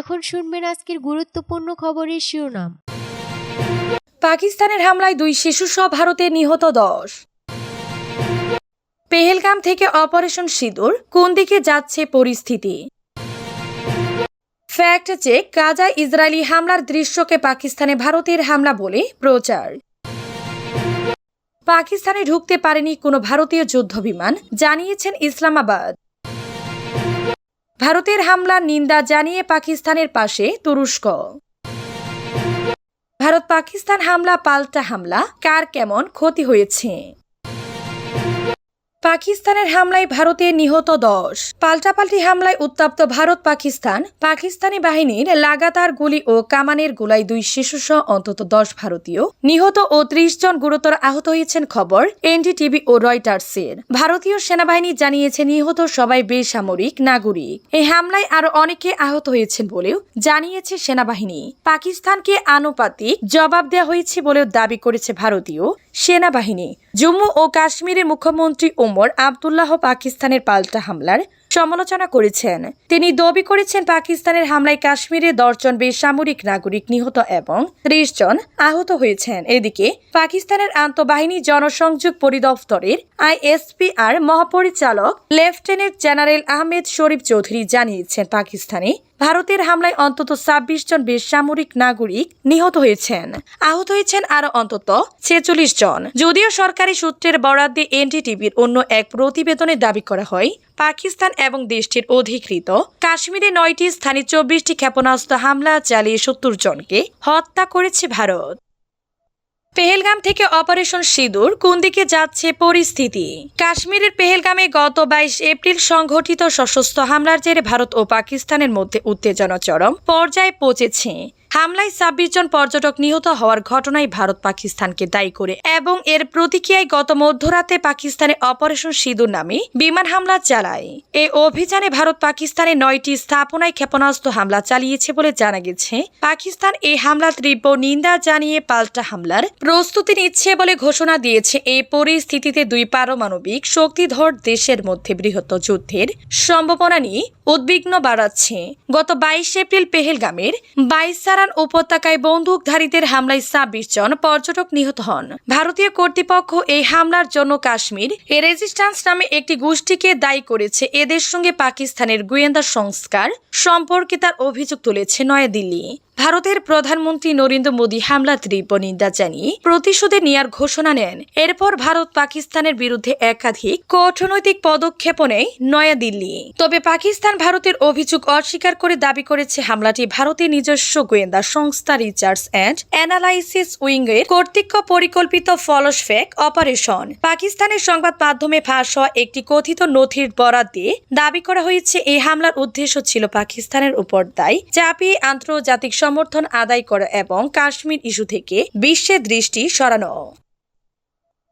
এখন শুনবেন আজকের গুরুত্বপূর্ণ খবরের শিরোনাম। পাকিস্তানের হামলায় দুই শিশুসহ ভারতে নিহত দশ। পেহেলগাম থেকে অপারেশন সিঁদুর, কোন দিকে যাচ্ছে পরিস্থিতি? ফ্যাক্ট চেক গাজা ইসরায়েলি হামলার দৃশ্যকে পাকিস্তানে ভারতের হামলা বলে প্রচার। পাকিস্তানে ঢুকতে পারেনি কোনো ভারতীয় যুদ্ধ বিমান, জানিয়েছেন ইসলামাবাদ। ভারতের হামলার নিন্দা জানিয়ে পাকিস্তানের পাশে তুরস্ক। ভারত পাকিস্তান হামলা, পাল্টা হামলা, কার কেমন ক্ষতি হয়েছে? পাকিস্তানের হামলায় ভারতে নিহত দশ। পাল্টাপাল্টি হামলায় উত্তপ্ত ভারত পাকিস্তান। পাকিস্তানি বাহিনীর লাগাতার গুলি ও কামানের গোলায় দুই শিশুসহ অন্তত দশ ভারতীয়। নিহত ও ত্রিশ জন গুরুতর আহত হয়েছেন খবর এনডিটিভি ও রয়টার্সের। ভারতীয় সেনাবাহিনী জানিয়েছে নিহত সবাই বেসামরিক নাগরিক। এই হামলায় আরও অনেকে আহত হয়েছেন বলেও জানিয়েছে সেনাবাহিনী। পাকিস্তানকে আনুপাতিক জবাব দেওয়া হয়েছে বলেও দাবি করেছে ভারতীয়। সেনাবাহিনী। জম্মু ও কাশ্মীরের মুখ্যমন্ত্রী ওমর আবদুল্লাহ পাকিস্তানের পাল্টা হামলার সমালোচনা করেছেন। তিনি দাবি করেছেন, পাকিস্তানের হামলায় কাশ্মীরে দশজন বেসামরিক নাগরিক নিহত এবং ত্রিশ জন আহত হয়েছেন। এদিকে, পাকিস্তানের আন্তঃবাহিনী জনসংযোগ পরিদপ্তরের আইএসপিআর মহাপরিচালক লেফটেন্যান্ট জেনারেল আহমেদ শরীফ চৌধুরী জানিয়েছেন, পাকিস্তানে ভারতের হামলায় অন্তত ছাব্বিশ জন বেসামরিক নাগরিক নিহত হয়েছেন। আহত হয়েছেন আরও অন্তত ছেচল্লিশ জন। যদিও সরকারি সূত্রের বরাদ্দে এনডিটিভির অন্য এক প্রতিবেদনে দাবি করা হয়, পাকিস্তান এবং দেশটির অধিকৃত কাশ্মীরে নয়টি স্থানে চব্বিশটি ক্ষেপণাস্ত্র হামলা চালিয়ে সত্তর জনকে হত্যা করেছে ভারত। পেহেলগাম থেকে অপারেশন সিঁদুর, কোন দিকে যাচ্ছে পরিস্থিতি? কাশ্মীরের পেহেলগামে গত বাইশ এপ্রিল সংঘটিত সশস্ত্র হামলার জেরে ভারত ও পাকিস্তানের মধ্যে উত্তেজনা চরম পর্যায়ে পৌঁছেছে। হামলায় ছাব্বিশ জন পর্যটক নিহত হওয়ার ঘটনায় ভারত পাকিস্তানকে দায়ী করে এবং এর প্রতিক্রিয়ায় গত মধ্যরাতে পাকিস্তানে অপারেশন সিঁদুর নামে বিমান হামলা চালায়। এই অভিযানে ভারত পাকিস্তানে নয়টি স্থাপনায় ক্ষেপণাস্ত্র হামলা চালিয়েছে বলে জানা গেছে। পাকিস্তান এই হামলা তীব্র নিন্দা জানিয়ে পাল্টা হামলার প্রস্তুতি নিচ্ছে বলে ঘোষণা দিয়েছে। এই পরিস্থিতিতে দুই পারমাণবিক শক্তিধর দেশের মধ্যে বৃহত্তর যুদ্ধের সম্ভাবনা নিয়ে উদ্বিগ্ন বাড়াচ্ছে। গত বাইশ এপ্রিল পেহেলগামের বাইসারান উপত্যকায় বন্দুকধারীদের হামলায় ছাব্বিশ জন পর্যটক নিহত হন। ভারতীয় কর্তৃপক্ষ এই হামলার জন্য কাশ্মীর এ রেজিস্ট্যান্স নামে একটি গোষ্ঠীকে দায়ী করেছে। এদের সঙ্গে পাকিস্তানের গোয়েন্দা সংস্কার সম্পর্কে তার অভিযোগ তুলেছে নয়াদিল্লি। ভারতের প্রধানমন্ত্রী নরেন্দ্র মোদী হামলা তীব্র নিন্দা জানিয়ে প্রতিশোধে নেয়ার ঘোষণা নেন। এরপর ভারত পাকিস্তানের বিরুদ্ধে একাধিক কূটনৈতিক পদক্ষেপ নেয় নয়াদিল্লি। তবে পাকিস্তান ভারতের অভিযোগ অস্বীকার করে দাবি করেছে হামলাটি ভারতের নিজস্ব গোয়েন্দা সংস্থা রিচার্জ অ্যান্ড অ্যানালাইসিস উইং এর কর্তৃক পরিকল্পিত ফলসফেক অপারেশন। পাকিস্তানের সংবাদ মাধ্যমে ফাঁস হওয়া একটি কথিত নথির বরাদ দিয়ে দাবি করা হয়েছে, এই হামলার উদ্দেশ্য ছিল পাকিস্তানের উপর দায় চাপিয়ে আন্তর্জাতিক সমর্থন আদায় করা এবং কাশ্মীর ইস্যু থেকে বিশ্বের দৃষ্টি সরানো।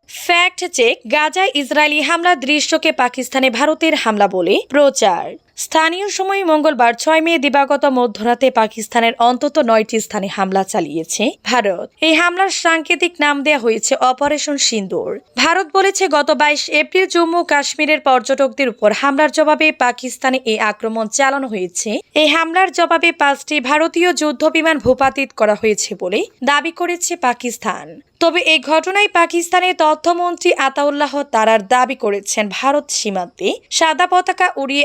ফ্যাক্ট চেক গাজায় ইসরায়েলি হামলা দৃশ্যকে পাকিস্তানে ভারতের হামলা বলে প্রচার। স্থানীয় সময় মঙ্গলবার ছয় মে দিবাগত মধ্যরাতে পাকিস্তানের অন্তত নয়টি স্থানে হামলা চালিয়েছে ভারত। এই হামলার সাংকেতিক নাম দেওয়া হয়েছে অপারেশন সিন্দুর। ভারত বলেছে, গত বাইশ এপ্রিল জম্মু কাশ্মীরের পর্যটকদের উপর হামলার জবাবে পাকিস্তানে এই আক্রমণ চালানো হয়েছে। এই হামলার জবাবে পাঁচটি ভারতীয় যুদ্ধ বিমান ভূপাতিত করা হয়েছে বলে দাবি করেছে পাকিস্তান। তবে এই ঘটনায় পাকিস্তানের তথ্যমন্ত্রী আতাউল্লাহ তারার দাবি করেছেন, ভারত সীমান্তে সাদা পতাকা উড়িয়ে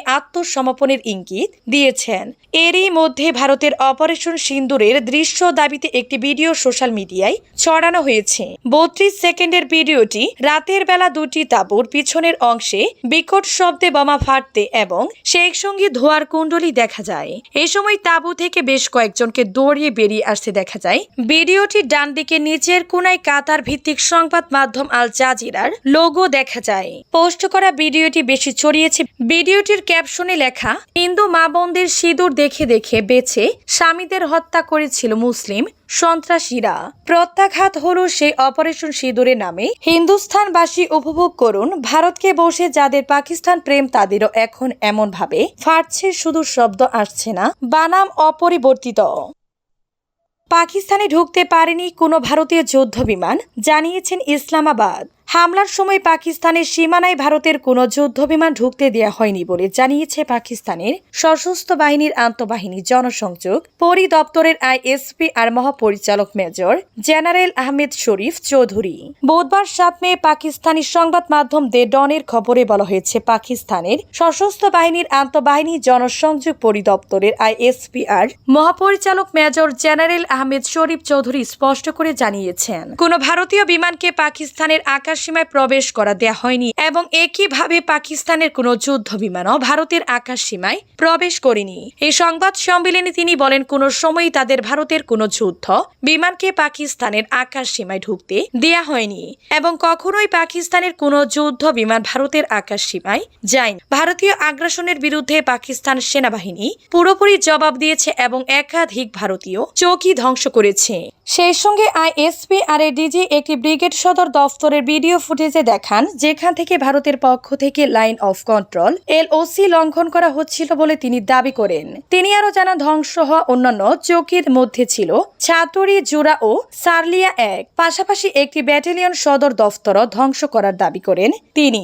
আত্মসমর্পণের ইঙ্গিত দিয়েছেন। এরই মধ্যে ভারতের অপারেশন সিন্দুরের দৃশ্য দাবিতে একটি ভিডিও সোশ্যাল মিডিয়ায় ছড়ানো হয়েছে। বত্রিশ সেকেন্ডের ভিডিওটি রাতের বেলা দুটি তাঁবুর পিছনের অংশে বিকট শব্দে বোমা ফাটতে এবং সেই সঙ্গে ধোয়ার কুণ্ডলি দেখা যায়। এই সময় তাঁবু থেকে বেশ কয়েকজনকে দৌড়িয়ে বেরিয়ে আসতে দেখা যায়। ভিডিওটির ডান দিকে নিচের কোনায় কাতার ভিত্তিক সংবাদ মাধ্যম আল জাজিরার লোগো দেখা যায়। পোস্ট করা ভিডিওটি বেশি ছড়িয়েছে। ভিডিওটির ক্যাপশনে লেখা হিন্দু মা বোনদের সিঁদুর দেখে দেখে বেছে স্বামীদের হত্যা করেছিল মুসলিম সন্ত্রাসীরা। প্রত্যাঘাত হলো সেই অপারেশন সিঁদুরের নামে। হিন্দুস্থানবাসী উপভোগ করুন, ভারতকে বসে যাদের পাকিস্তান প্রেম তাদেরও এখন এমন ভাবে ফাটছে, শুধু শব্দ আসছে না, বানাম অপরিবর্তিত। পাকিস্তানে ঢুকতে পারেনি কোনো ভারতীয় যুদ্ধ বিমান জানিয়েছেন ইসলামাবাদ। হামলার সময় পাকিস্তানের সীমানায় ভারতের কোনো যুদ্ধবিমান ঢুকতে দেওয়া হয়নি বলে জানিয়েছে পাকিস্তানের সশস্ত্র বাহিনীর আন্তঃবাহিনী জনসংযোগ পরিদপ্তরের আইএসপি আর মহাপরিচালক মেজর জেনারেল আহমেদ শরীফ চৌধুরী। বুধবার সাত মে পাকিস্তানি সংবাদ মাধ্যম দে ডনের খবরে বলা হয়েছে, পাকিস্তানের সশস্ত্র বাহিনীর আন্তঃবাহিনী জনসংযোগ পরিদপ্তরের আইএসপিআর মহাপরিচালক মেজর জেনারেল আহমেদ শরীফ চৌধুরী স্পষ্ট করে জানিয়েছেন, কোন ভারতীয় বিমানকে পাকিস্তানের আকাশসীমায় প্রবেশ করা দেয়া হয়নি এবং একইভাবে পাকিস্তানের কোনো যুদ্ধ বিমানও ভারতের আকাশসীমায় প্রবেশ করেনি। এই সংবাদ সম্মেলনে তিনি বলেন, কোন সময়ই তাদের ভারতের কোনো যুদ্ধ বিমানকে পাকিস্তানের আকাশ সীমায় ঢুকতে দেয়া হয়নি এবং কখনোই পাকিস্তানের কোনো যুদ্ধ বিমান ভারতের আকাশ সীমায় যায়নি। ভারতীয় আগ্রাসনের বিরুদ্ধে পাকিস্তান সেনাবাহিনী পুরোপুরি জবাব দিয়েছে এবং একাধিক ভারতীয় চৌকি ধ্বংস করেছে। সেই সঙ্গে আইএসপি আর ডিজি একটি ব্রিগেড সদর দফতরের ভিডিও ফুটেজে দেখান, যেখান থেকে ভারতের পক্ষ থেকে লাইন অফ কন্ট্রোল, এলওসি লঙ্ঘন করা হচ্ছিল বলে তিনি দাবি করেন। তিনি আরও জানা ধ্বংস হওয়া অন্যান্য চৌকির মধ্যে ছিল ছাতুরি, জোড়া ও সার্লিয়া এক। পাশাপাশি একটি ব্যাটালিয়ন সদর দফতরও ধ্বংস করার দাবি করেন তিনি।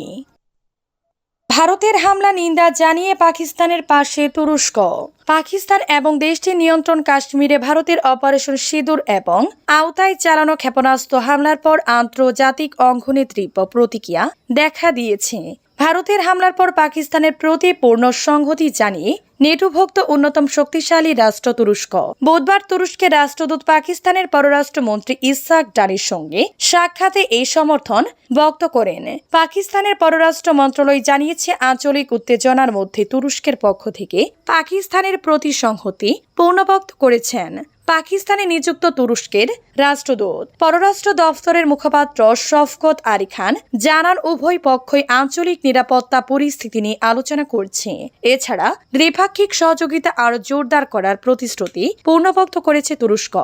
ভারতের হামলা, নিন্দা জানিয়ে পাকিস্তানের পাশে তুরস্ক। পাকিস্তান এবং দেশটির নিয়ন্ত্রণ কাশ্মীরে ভারতের অপারেশন সিঁদুর এবং আওতায় চালানো ক্ষেপণাস্ত্র হামলার পর আন্তর্জাতিক অঙ্গনে তীব্র প্রতিক্রিয়া দেখা দিয়েছে। ভারতের হামলার পর পাকিস্তানের প্রতি পূর্ণ সংহতি জানিয়ে নেটোভুক্ত অন্যতম শক্তিশালী রাষ্ট্র তুরস্ক। বুধবার তুরস্কের রাষ্ট্রদূত পাকিস্তানের পররাষ্ট্রমন্ত্রী ইসাক ডারির সঙ্গে সাক্ষাতে এই সমর্থন ব্যক্ত করেন। পাকিস্তানের পররাষ্ট্র মন্ত্রণালয় জানিয়েছে, আঞ্চলিক উত্তেজনার মধ্যে তুরস্কের পক্ষ থেকে পাকিস্তানের প্রতি সংহতি পূর্ণবক্ত করেছেন। পাকিস্তানে নিযুক্ত তুরস্কের রাষ্ট্রদূত, পররাষ্ট্র দফতরের মুখপাত্র শফকত আলী খান জানান, উভয় পক্ষই আঞ্চলিক নিরাপত্তা পরিস্থিতি নিয়ে আলোচনা করছে। এছাড়া দ্বিপাক্ষিক সহযোগিতা আরও জোরদার করার প্রতিশ্রুতি পূর্ণবক্ত করেছে তুরস্ক।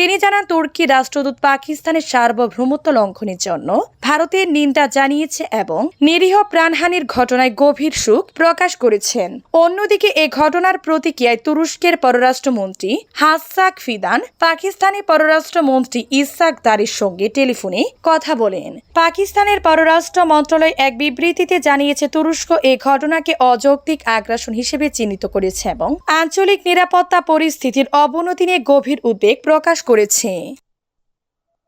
তিনি জানান, তুর্কি রাষ্ট্রদূত পাকিস্তানের সার্বভৌমত্ব লঙ্ঘনের জন্য ভারতের নিন্দা জানিয়েছে এবং নিরীহ প্রাণহানির ঘটনায় গভীর সুখ প্রকাশ করেছেন। অন্যদিকে, এ ঘটনার প্রতিক্রিয়ায় তুরস্কের পররাষ্ট্রমন্ত্রী হাসাক ফিদান পাকিস্তানি পররাষ্ট্রমন্ত্রী ইসাক দারির সঙ্গে টেলিফোনে কথা বলেন। পাকিস্তানের পররাষ্ট্র মন্ত্রণালয় এক বিবৃতিতে জানিয়েছে, তুরস্ক এ ঘটনাকে অযৌক্তিক আগ্রাসন হিসেবে চিহ্নিত করেছে এবং আঞ্চলিক নিরাপত্তা পরিস্থিতির অবনতি নিয়ে গভীর উদ্বেগ প্রকাশ করেছে।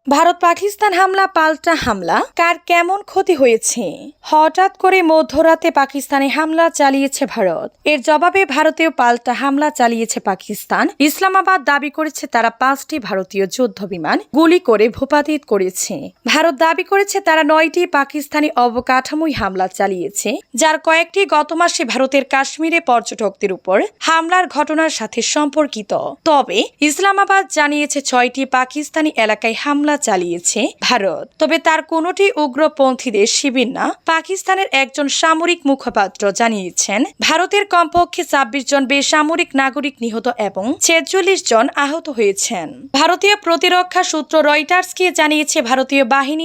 ভারত পাকিস্তান হামলা, পাল্টা হামলা, কার কেমন ক্ষতি হয়েছে? হঠাৎ করে মধ্যরাতে পাকিস্তানে হামলা চালিয়েছে ভারত। এর জবাবে ভারতীয় পাল্টা হামলা চালিয়েছে পাকিস্তান। ইসলামাবাদ দাবি করেছে তারা পাঁচটি ভারতীয় যুদ্ধ বিমান গুলি করে ভূপাতিত করেছে। ভারত দাবি করেছে তারা নয়টি পাকিস্তানি অবকাঠামোই হামলা চালিয়েছে, যার কয়েকটি গত মাসে ভারতের কাশ্মীরে পর্যটকদের উপর হামলার ঘটনার সাথে সম্পর্কিত। তবে ইসলামাবাদ জানিয়েছে ছয়টি পাকিস্তানি এলাকায় হামলা চালিয়েছে ভারত। তবে তার কোনোটি উগ্রপন্থীদের শিবির না, পাকিস্তানের একজন সামরিক মুখপাত্র জানিয়েছেন, ভারতের কমপক্ষে ছাব্বিশ জন বেসামরিক নাগরিক নিহত এবং ছেচল্লিশ জন আহত হয়েছেন। ভারতীয় প্রতিরক্ষা সূত্র রয়টার্সকে জানিয়েছে, ভারতীয় বাহিনী